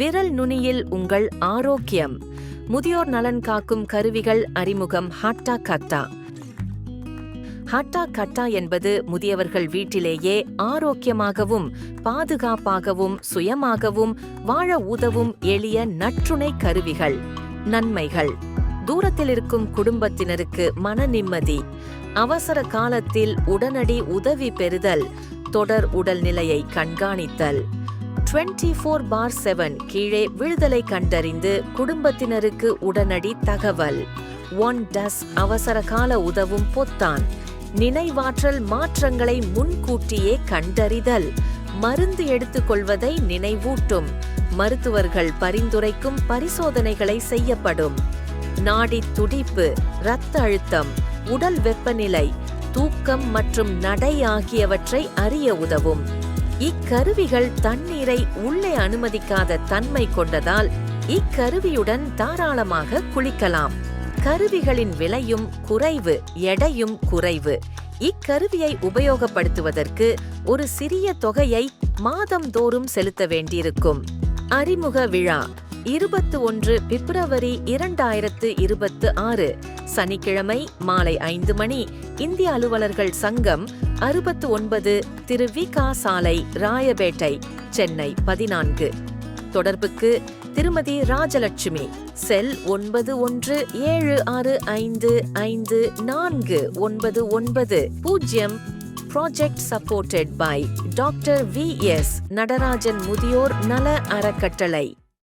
விரல் நுனியில் உங்கள் ஆரோக்கியம். முதியோர் நலன் காக்கும் கருவிகள் அறிமுகம் ஹாட்டா கட்டா. ஹட்டா கட்டா என்பது முதியவர்கள் வீட்டிலேயே ஆரோக்கியமாகவும் பாதுகாப்பாகவும் சுயமாகவும் வாழ உதவும் எளிய நற்றுணை கருவிகள். நன்மைகள். தூரத்தில் இருக்கும் குடும்பத்தினருக்கு மன நிம்மதி. அவசர காலத்தில் உடனடி உதவி பெறுதல். தொடர் உடல்நிலையை கண்காணித்தல். 24 ஃபோர் பார் செவன் கீழே விழுதலை கண்டறிந்து குடும்பத்தினருக்கு உடனடி தகவல். ஒன் டஸ் அவசர கால உதவும் பொத்தான். நினைவாற்றல் மாற்றங்களை முன்கூட்டியே கண்டறிதல். மருந்து எடுத்துக்கொள்வதை நினைவூட்டும். மருத்துவர்கள் பரிந்துரைக்கும் பரிசோதனைகளை செய்யப்படும். நாடி துடிப்பு இரத்த அழுத்தம் உடல் வெப்பநிலை தூக்கம் மற்றும் நடை ஆகியவற்றை அறிய உதவும். இக்கருவிகள் தண்ணீரை உள்ளே அனுமதிக்காத தன்மை கொண்டதால் இக்கருவியுடன் தாராளமாக குளிக்கலாம். கருவிகளின் விலையும் குறைவு எடையும் குறைவு. இக்கருவியை உபயோகப்படுத்துவதற்கு ஒரு சிறிய தொகையை மாதம்தோறும் செலுத்த வேண்டியிருக்கும். அறிமுக விழா இருபத்து ஒன்று பிப்ரவரி இரண்டாயிரத்து இருபத்து ஆறு சனிக்கிழமை மாலை ஐந்து மணி இந்திய அலுவலர்கள் சங்கம் அறுபத்து ஒன்பது திரு வி கா சாலை ராயபேட்டை சென்னை பதினான்கு. தொடர்புக்கு திருமதி ராஜலட்சுமி செல் ஒன்பது ஒன்று ஏழு ஆறு ஐந்து ஐந்து நான்கு ஒன்பது ஒன்பது பூஜ்ஜியம் project supported by doctor V S Natarajan முதியோர் நல அறக்கட்டளை.